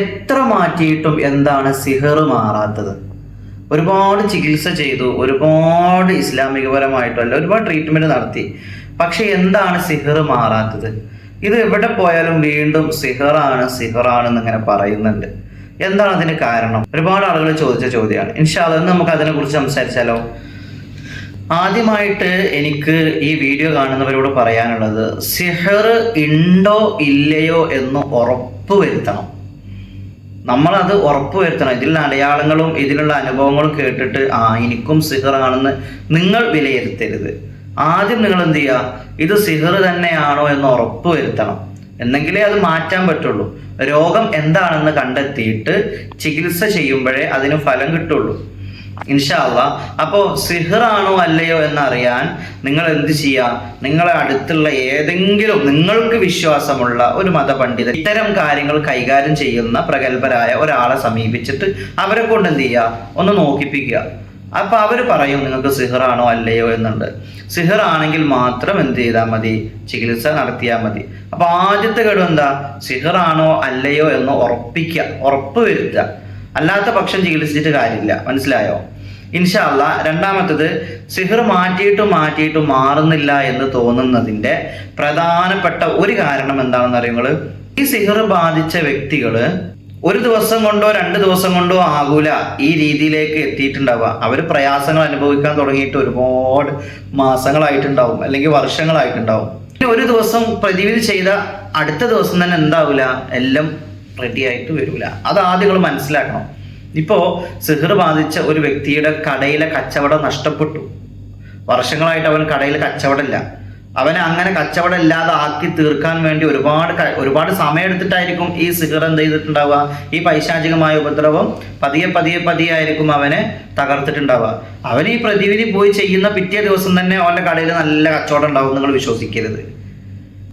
എത്ര മാറ്റിയിട്ടും എന്താണ് സിഹർ മാറാത്തത്? ഒരുപാട് ചികിത്സ ചെയ്തു ഒരുപാട് ഇസ്ലാമികപരമായിട്ടല്ല ഒരുപാട് ട്രീറ്റ്മെന്റ് നടത്തി. പക്ഷെ എന്താണ് സിഹർ മാറാത്തത്? ഇത് എവിടെ പോയാലും വീണ്ടും സിഹറാണ് സിഹറാണെന്ന് ഇങ്ങനെ പറയുന്നുണ്ട്. എന്താണ് അതിന് കാരണം? ഒരുപാട് ആളുകൾ ചോദിച്ച ചോദ്യമാണ്. ഇൻഷാല്ല നമുക്ക് അതിനെ കുറിച്ച് സംസാരിച്ചാലോ? ആദ്യമായിട്ട് എനിക്ക് ഈ വീഡിയോ കാണുന്നവരോട് പറയാനുള്ളത് സിഹർ ഉണ്ടോ ഇല്ലയോ എന്ന് ഉറപ്പ് വരുത്തണം നമ്മളത് ഉറപ്പ് വരുത്തണം ഇതിലുള്ള അടയാളങ്ങളും ഇതിലുള്ള അനുഭവങ്ങളും കേട്ടിട്ട് ആ എനിക്കും സിഹറാണെന്ന് നിങ്ങൾ വിലയിരുത്തരുത്. ആദ്യം നിങ്ങൾ എന്ത് ചെയ്യുക? ഇത് സിഹർ തന്നെയാണോ എന്ന് ഉറപ്പ് വരുത്തണം എന്നെങ്കിലേ അത് മാറ്റാൻ പറ്റുള്ളൂ. രോഗം എന്താണെന്ന് കണ്ടെത്തിയിട്ട് ചികിത്സ ചെയ്യുമ്പോഴേ അതിന് ഫലം കിട്ടുള്ളൂ. ഇൻഷാല്ല അപ്പോൾ സിഹറാണോ അല്ലയോ എന്നറിയാൻ നിങ്ങൾ എന്ത് ചെയ്യുക നിങ്ങളെ അടുത്തുള്ള ഏതെങ്കിലും നിങ്ങൾക്ക് വിശ്വാസമുള്ള ഒരു മതപണ്ഡിതൻ ഇത്തരം കാര്യങ്ങൾ കൈകാര്യം ചെയ്യുന്ന പ്രഗത്ഭരായ ഒരാളെ സമീപിച്ചിട്ട് അവരെ കൊണ്ട് എന്ത് ചെയ്യുക ഒന്ന് നോക്കിപ്പിക്കുക. അപ്പൊ അവർ പറയും നിങ്ങൾക്ക് സിഹറാണോ അല്ലയോ എന്നുണ്ട്. സിഹറാണെങ്കിൽ മാത്രം എന്ത് ചെയ്താൽ മതി? ചികിത്സ നടത്തിയാൽ മതി. അപ്പൊ ആദ്യത്തെ ഘടകം എന്താ? സിഹറാണോ അല്ലയോ എന്ന് ഉറപ്പിക്കുക ഉറപ്പ് വരുത്തുക. അല്ലാത്ത പക്ഷം ചികിത്സിച്ചിട്ട് കാര്യമില്ല. മനസ്സിലായോ? ഇൻഷാല്ല രണ്ടാമത്തത് സിഹർ മാറ്റിയിട്ട് മാറ്റിയിട്ട് മാറുന്നില്ല എന്ന് തോന്നുന്നതിന്റെ പ്രധാനപ്പെട്ട ഒരു കാരണം എന്താണെന്ന് അറിയുമ്പോൾ ഈ സിഹർ ബാധിച്ച വ്യക്തികൾ ഒരു ദിവസം കൊണ്ടോ രണ്ട് ദിവസം കൊണ്ടോ ആകൂല ഈ രീതിയിലേക്ക് എത്തിയിട്ടുണ്ടാവുക. അവർ പ്രയാസങ്ങൾ അനുഭവിക്കാൻ തുടങ്ങിയിട്ട് ഒരുപാട് മാസങ്ങളായിട്ടുണ്ടാവും അല്ലെങ്കിൽ വർഷങ്ങളായിട്ടുണ്ടാവും. ഒരു ദിവസം പ്രതിവിധി ചെയ്ത അടുത്ത ദിവസം തന്നെ എന്താവില്ല എല്ലാം റെഡി ആയിട്ട് വരില്ല അത് ആദ്യങ്ങൾ മനസ്സിലാക്കണം. ഇപ്പോൾ സിഹർ ബാധിച്ച ഒരു വ്യക്തിയുടെ കടയിലെ കച്ചവടം നഷ്ടപ്പെട്ടു. വർഷങ്ങളായിട്ട് അവൻ കടയിൽ കച്ചവടമില്ല. അവനെ അങ്ങനെ കച്ചവടം ഇല്ലാതെ ആക്കി തീർക്കാൻ വേണ്ടി ഒരുപാട് ഒരുപാട് സമയം എടുത്തിട്ടായിരിക്കും ഈ സിഹർ എന്ത് ചെയ്തിട്ടുണ്ടാവുക? ഈ പൈശാചികമായ ഉപദ്രവം പതിയെ പതിയെ പതിയെ ആയിരിക്കും അവനെ തകർത്തിട്ടുണ്ടാവുക. അവൻ ഈ പ്രതിവിധി പോയി ചെയ്യുന്ന പിറ്റേ ദിവസം തന്നെ അവന്റെ കടയിൽ നല്ല കച്ചവടം ഉണ്ടാവും നിങ്ങൾ വിശ്വസിക്കരുത്.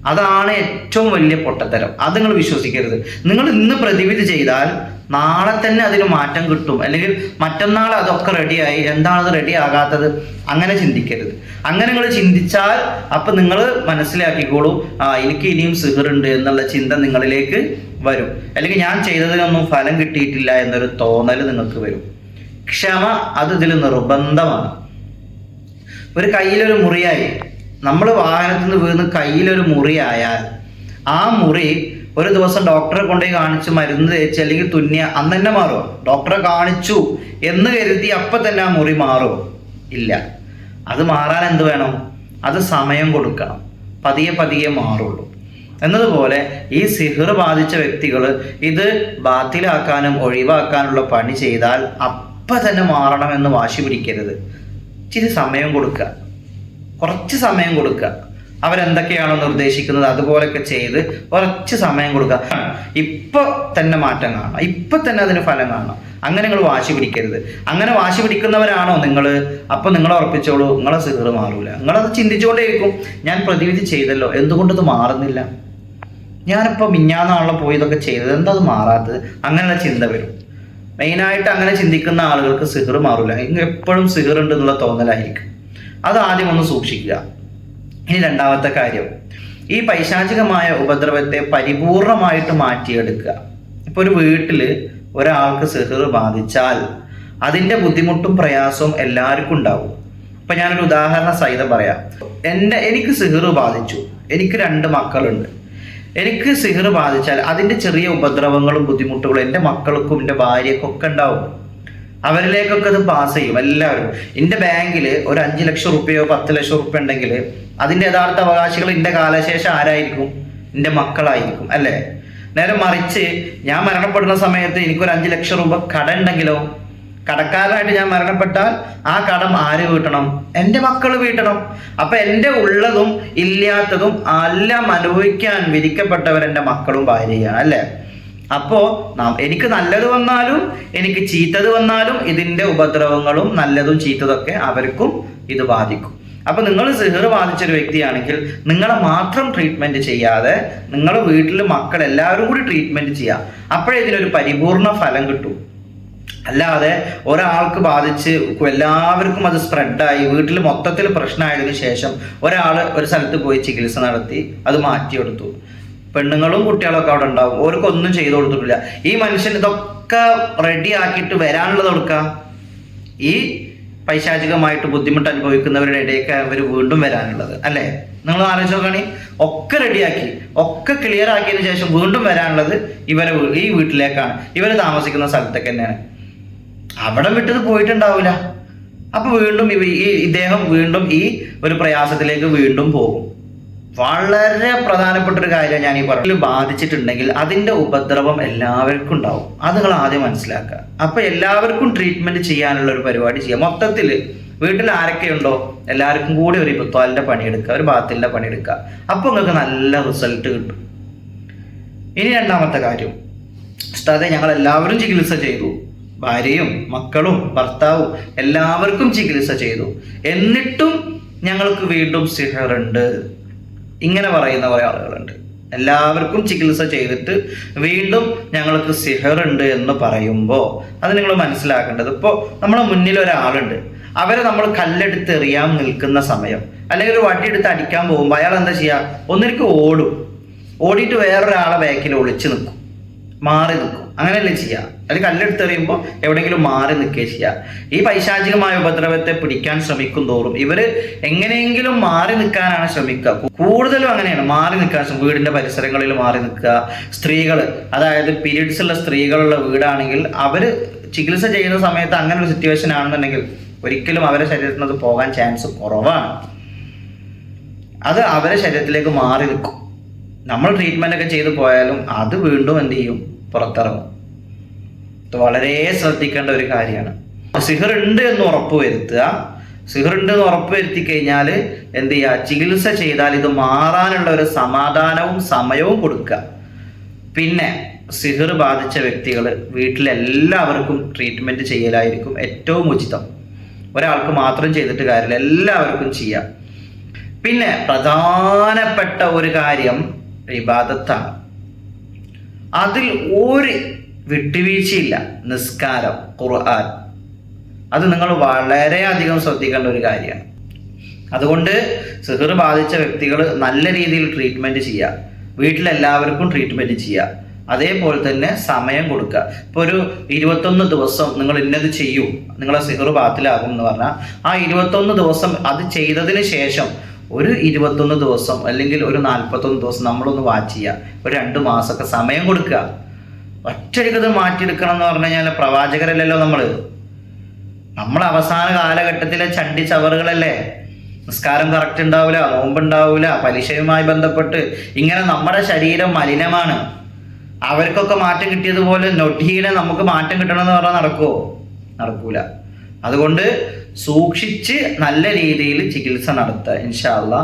അതാണ് ഏറ്റവും വലിയ പൊട്ടത്തരം. അത് നിങ്ങൾ വിശ്വസിക്കരുത്. നിങ്ങൾ ഇന്ന് പ്രതിവിധി ചെയ്താൽ നാളെ തന്നെ അതിന് മാറ്റം കിട്ടും. അല്ലെങ്കിൽ മറ്റന്നാൾ അതൊക്കെ റെഡിയായി എന്താണത് റെഡി ആകാത്തത് അങ്ങനെ ചിന്തിക്കരുത്. അങ്ങനെ നിങ്ങൾ ചിന്തിച്ചാൽ അപ്പം നിങ്ങൾ മനസ്സിലാക്കിക്കോളൂ ആ എനിക്ക് ഇനിയും സിഹറുണ്ട് എന്നുള്ള ചിന്ത നിങ്ങളിലേക്ക് വരും. അല്ലെങ്കിൽ ഞാൻ ചെയ്തതിനൊന്നും ഫലം കിട്ടിയിട്ടില്ല എന്നൊരു തോന്നൽ നിങ്ങൾക്ക് വരും. ക്ഷമ അത് ഇതിൽ നിർബന്ധമാണ്. ഒരു കയ്യിലൊരു മുറിയായി നമ്മൾ വാഹനത്തിൽ നിന്ന് വീണ് കയ്യിലൊരു മുറിയായാൽ ആ മുറി ഒരു ദിവസം ഡോക്ടറെ കൊണ്ടുപോയി കാണിച്ച് മരുന്ന് തേച്ച് അല്ലെങ്കിൽ തുന്നിയ അന്ന് തന്നെ മാറുമോ ഡോക്ടറെ കാണിച്ചു എന്ന് കരുതി അപ്പം തന്നെ ആ മുറി മാറുമോ ഇല്ല. അത് മാറാൻ എന്ത് വേണം? അത് സമയം കൊടുക്കണം. പതിയെ പതിയെ മാറുള്ളൂ. എന്നതുപോലെ ഈ സിഹിർ ബാധിച്ച വ്യക്തികൾ ഇത് ബാത്തിലാക്കാനും ഒഴിവാക്കാനുള്ള പണി ചെയ്താൽ അപ്പം തന്നെ മാറണമെന്ന് വാശി പിടിക്കരുത്. ഇച്ചിരി സമയം കൊടുക്കുക. കുറച്ച് സമയം കൊടുക്കുക. അവരെന്തൊക്കെയാണോ നിർദ്ദേശിക്കുന്നത് അതുപോലൊക്കെ ചെയ്ത് കുറച്ച് സമയം കൊടുക്കുക. ഇപ്പൊ തന്നെ മാറ്റം കാണണം ഇപ്പൊ തന്നെ അതിന് ഫലം കാണണം അങ്ങനെ നിങ്ങൾ വാശി പിടിക്കരുത്. അങ്ങനെ വാശി പിടിക്കുന്നവരാണോ നിങ്ങൾ അപ്പൊ നിങ്ങൾ ഉറപ്പിച്ചോളൂ നിങ്ങളെ സിഹർ മാറൂല. നിങ്ങളത് ചിന്തിച്ചുകൊണ്ടേയിരിക്കും. ഞാൻ പ്രതിവിധി ചെയ്തല്ലോ. എന്തുകൊണ്ടത് മാറുന്നില്ല? ഞാനിപ്പോൾ മിഞ്ഞാന്നാണല്ലോ പോയി ഇതൊക്കെ ചെയ്തത്. എന്താ അത് മാറാത്തത്? അങ്ങനെയുള്ള ചിന്ത വരും. മെയിനായിട്ട് അങ്ങനെ ചിന്തിക്കുന്ന ആളുകൾക്ക് സിഹർ മാറൂല. ഇങ്ങ് എപ്പോഴും എന്നുള്ള തോന്നലായിരിക്കും. അത് ആദ്യം ഒന്ന് സൂക്ഷിക്കുക. ഇനി രണ്ടാമത്തെ കാര്യം. ഈ പൈശാചികമായ ഉപദ്രവത്തെ പരിപൂർണമായിട്ട് മാറ്റിയെടുക്കുക. ഇപ്പൊ ഒരു വീട്ടിൽ ഒരാൾക്ക് സിഹർ ബാധിച്ചാൽ അതിന്റെ ബുദ്ധിമുട്ടും പ്രയാസവും എല്ലാവർക്കും ഉണ്ടാവും. അപ്പം ഞാനൊരു ഉദാഹരണ സഹിതം പറയാം. എന്റെ എനിക്ക് സിഹർ ബാധിച്ചു. എനിക്ക് രണ്ട് മക്കളുണ്ട്. എനിക്ക് സിഹർ ബാധിച്ചാൽ അതിന്റെ ചെറിയ ഉപദ്രവങ്ങളും ബുദ്ധിമുട്ടുകളും എന്റെ മക്കൾക്കും എന്റെ ഭാര്യക്കും ഒക്കെ ഉണ്ടാവും. അവരിലേക്കൊക്കെ അത് പാസ് ചെയ്യും എല്ലാവരും. എന്റെ ബാങ്കിൽ ഒരു അഞ്ച് ലക്ഷം റുപ്യയോ പത്ത് ലക്ഷം റുപ്യ ഉണ്ടെങ്കിൽ അതിന്റെ യഥാർത്ഥ അവകാശികൾ എന്റെ കാലശേഷം ആരായിരിക്കും? എന്റെ മക്കളായിരിക്കും അല്ലേ? നേരെ മറിച്ച് ഞാൻ മരണപ്പെടുന്ന സമയത്ത് എനിക്കൊരു അഞ്ച് ലക്ഷം രൂപ കട ഉണ്ടെങ്കിലോ? കടക്കാരനായിട്ട് ഞാൻ മരണപ്പെട്ടാൽ ആ കടം ആര് വീട്ടണം? എന്റെ മക്കൾ വീട്ടണം. അപ്പൊ എന്റെ ഉള്ളതും ഇല്ലാത്തതും എല്ലാം അനുഭവിക്കാൻ വിധിക്കപ്പെട്ടവർ എന്റെ മക്കളും ഭാര്യയാണ് അല്ലേ? അപ്പോ നാം എനിക്ക് നല്ലത് വന്നാലും എനിക്ക് ചീത്തത് വന്നാലും ഇതിന്റെ ഉപദ്രവങ്ങളും നല്ലതും ചീത്തതൊക്കെ അവർക്കും ഇത് ബാധിക്കും. അപ്പൊ നിങ്ങൾ സിഹർ ബാധിച്ചൊരു വ്യക്തിയാണെങ്കിൽ നിങ്ങളെ മാത്രം ട്രീറ്റ്മെന്റ് ചെയ്യാതെ നിങ്ങളുടെ വീട്ടിൽ മക്കൾ എല്ലാവരും കൂടി ട്രീറ്റ്മെന്റ് ചെയ്യാം. അപ്പോഴേ ഇതിനൊരു പരിപൂർണ ഫലം കിട്ടും. അല്ലാതെ ഒരാൾക്ക് ബാധിച്ച് എല്ലാവർക്കും അത് സ്പ്രെഡായി വീട്ടിൽ മൊത്തത്തിൽ പ്രശ്നമായതിനു ശേഷം ഒരാൾ ഒരു സ്ഥലത്ത് പോയി ചികിത്സ നടത്തി അത് മാറ്റിയെടുത്തു. പെണ്ണുങ്ങളും കുട്ടികളൊക്കെ അവിടെ ഉണ്ടാവും. ഓർക്കൊന്നും ചെയ്തു കൊടുത്തിട്ടില്ല. ഈ മനുഷ്യൻ ഇതൊക്കെ റെഡി ആക്കിയിട്ട് വരാനുള്ളത് കൊടുക്കുക ഈ പൈശാചികമായിട്ട് ബുദ്ധിമുട്ട് അനുഭവിക്കുന്നവരുടെ ഇടയൊക്കെ അവർ വീണ്ടും വരാനുള്ളത്. അല്ലേ? നിങ്ങൾ ആലോചിച്ച് നോക്കുകയാണെങ്കിൽ ഒക്കെ റെഡിയാക്കി ഒക്കെ ക്ലിയർ ആക്കിയതിനു ശേഷം വീണ്ടും വരാനുള്ളത് ഇവരെ ഈ വീട്ടിലേക്കാണ്. ഇവർ താമസിക്കുന്ന സ്ഥലത്തൊക്കെ തന്നെയാണ്. അവിടെ വിട്ടത് പോയിട്ടുണ്ടാവില്ല അപ്പൊ വീണ്ടും ഇവ ഈ ഇദ്ദേഹം വീണ്ടും ഈ ഒരു പ്രയാസത്തിലേക്ക് വീണ്ടും പോകും. വളരെ പ്രധാനപ്പെട്ട ഒരു കാര്യം ഞാൻ ഈ പറഞ്ഞു ബാധിച്ചിട്ടുണ്ടെങ്കിൽ അതിന്റെ ഉപദ്രവം എല്ലാവർക്കും ഉണ്ടാവും. അത് നിങ്ങൾ ആദ്യം മനസ്സിലാക്കുക. അപ്പൊ എല്ലാവർക്കും ട്രീറ്റ്മെന്റ് ചെയ്യാനുള്ള ഒരു പരിപാടി ചെയ്യാം. മൊത്തത്തിൽ വീട്ടിൽ ആരൊക്കെയുണ്ടോ? എല്ലാവർക്കും കൂടി ഒരു ഇപ്പത്തോലിന്റെ പണിയെടുക്കുക ഒരു ബാത്തിലിന്റെ പണിയെടുക്കുക അപ്പൊ നിങ്ങൾക്ക് നല്ല റിസൾട്ട് കിട്ടും. ഇനി രണ്ടാമത്തെ കാര്യം. ഉസ്താദെ ഞങ്ങൾ എല്ലാവരും ചികിത്സ ചെയ്തു. ഭാര്യയും മക്കളും ഭർത്താവും എല്ലാവർക്കും ചികിത്സ ചെയ്തു. എന്നിട്ടും ഞങ്ങൾക്ക് വീണ്ടും സിഹറുണ്ട്. ഇങ്ങനെ പറയുന്ന കുറേ ആളുകളുണ്ട്. എല്ലാവർക്കും ചികിത്സ ചെയ്തിട്ട് വീണ്ടും ഞങ്ങൾക്ക് സിഹറുണ്ട് എന്ന് പറയുമ്പോൾ അത് നിങ്ങൾ മനസ്സിലാക്കേണ്ടത്. ഇപ്പോൾ നമ്മുടെ മുന്നിൽ ഒരാളുണ്ട്. അവരെ നമ്മൾ കല്ലെടുത്ത് എറിയാൻ നിൽക്കുന്ന സമയം. അല്ലെങ്കിൽ ഒരു വട്ടിയെടുത്ത് അടിക്കാൻ പോകുമ്പോൾ അയാൾ എന്താ ചെയ്യുക ഒന്നിലേക്ക് ഓടും. ഓടിയിട്ട് വേറൊരാളെ ബാക്കിൽ ഒളിച്ച് നിൽക്കും. മാറി നിൽക്കും. അങ്ങനെയല്ലേ ചെയ്യുക അത് കല്ലെടുത്തെറിയുമ്പോൾ എവിടെയെങ്കിലും മാറി നിൽക്കുകയും ചെയ്യുക ഈ പൈശാചികമായ ഉപദ്രവത്തെ പിടിക്കാൻ ശ്രമിക്കും തോറും ഇവർ എങ്ങനെയെങ്കിലും മാറി നിൽക്കാനാണ് ശ്രമിക്കുക. കൂടുതലും അങ്ങനെയാണ്. മാറി നിൽക്കാൻ വീടിന്റെ പരിസരങ്ങളിൽ മാറി നിൽക്കുക. സ്ത്രീകൾ അതായത് പീരീഡ്സ് ഉള്ള സ്ത്രീകളുള്ള വീടാണെങ്കിൽ അവർ ചികിത്സ ചെയ്യുന്ന സമയത്ത് അങ്ങനെ ഒരു സിറ്റുവേഷൻ ആണെന്നുണ്ടെങ്കിൽ ഒരിക്കലും അവരെ ശരീരത്തിൽ നിന്ന് അത് പോകാൻ ചാൻസ് കുറവാണ്. അത് അവരെ ശരീരത്തിലേക്ക് മാറി നിൽക്കും. നമ്മൾ ട്രീറ്റ്മെന്റ് ഒക്കെ ചെയ്തു പോയാലും അത് വീണ്ടും എന്ത് ചെയ്യും? പുറത്തിറങ്ങും. വളരെ ശ്രദ്ധിക്കേണ്ട ഒരു കാര്യമാണ്. സിഹർ ഉണ്ട് എന്ന് ഉറപ്പ് വരുത്തുക. സിഹർ ഉണ്ട് എന്ന് ഉറപ്പ് വരുത്തി കഴിഞ്ഞാൽ എന്ത് ചെയ്യുക? ചികിത്സ ചെയ്താൽ ഇത് മാറാനുള്ള ഒരു സമാധാനവും സമയവും കൊടുക്കുക. പിന്നെ സിഹർ ബാധിച്ച വ്യക്തികൾ വീട്ടിലെല്ലാവർക്കും ട്രീറ്റ്മെന്റ് ചെയ്യലായിരിക്കും ഏറ്റവും ഉചിതം. ഒരാൾക്ക് മാത്രം ചെയ്തിട്ട് കാര്യമില്ല എല്ലാവർക്കും ചെയ്യാം. പിന്നെ പ്രധാനപ്പെട്ട ഒരു കാര്യം ഇബാദത്താണ് അതിൽ ഒരു വിട്ടുവീഴ്ചയില്ല. നിസ്കാരം ഖുർആൻ. അത് നിങ്ങൾ വളരെയധികം ശ്രദ്ധിക്കേണ്ട ഒരു കാര്യമാണ്. അതുകൊണ്ട് സിഹർ ബാധിച്ച വ്യക്തികൾ നല്ല രീതിയിൽ ട്രീറ്റ്മെന്റ് ചെയ്യുക. വീട്ടിലെല്ലാവർക്കും ട്രീറ്റ്മെന്റ് ചെയ്യുക. അതേപോലെ തന്നെ സമയം കൊടുക്കുക. ഇപ്പോൾ ഒരു ഇരുപത്തൊന്ന് ദിവസം നിങ്ങൾ ഇന്നത് ചെയ്യൂ. നിങ്ങളെ സിഹർ ബാത്തിലാകും എന്ന് പറഞ്ഞാൽ ആ ഇരുപത്തൊന്ന് ദിവസം അത് ചെയ്തതിന് ശേഷം ഒരു ഇരുപത്തൊന്ന് ദിവസം അല്ലെങ്കിൽ ഒരു നാൽപ്പത്തൊന്ന് ദിവസം നമ്മളൊന്ന് വാച്ച് ചെയ്യുക. ഒരു രണ്ട് മാസമൊക്കെ സമയം കൊടുക്കുക. ഒറ്റയടിക്കത് മാറ്റിയെടുക്കണം എന്ന് പറഞ്ഞു കഴിഞ്ഞാൽ പ്രവാചകരല്ലല്ലോ നമ്മൾ നമ്മൾ അവസാന കാലഘട്ടത്തിലെ ചണ്ടി ചവറുകളല്ലേ? നിസ്കാരം കറക്റ്റ് ഉണ്ടാവില്ല നോമ്പുണ്ടാവില്ല പലിശയുമായി ബന്ധപ്പെട്ട് ഇങ്ങനെ നമ്മുടെ ശരീരം മലിനമാണ്. അവർക്കൊക്കെ മാറ്റം കിട്ടിയതുപോലെ നൊട്ടിയിലെ നമുക്ക് മാറ്റം കിട്ടണമെന്ന് പറഞ്ഞാൽ നടക്കുമോ നടക്കൂല. അതുകൊണ്ട് സൂക്ഷിച്ച് നല്ല രീതിയിൽ ചികിത്സ നടത്തുക ഇൻഷാല്ല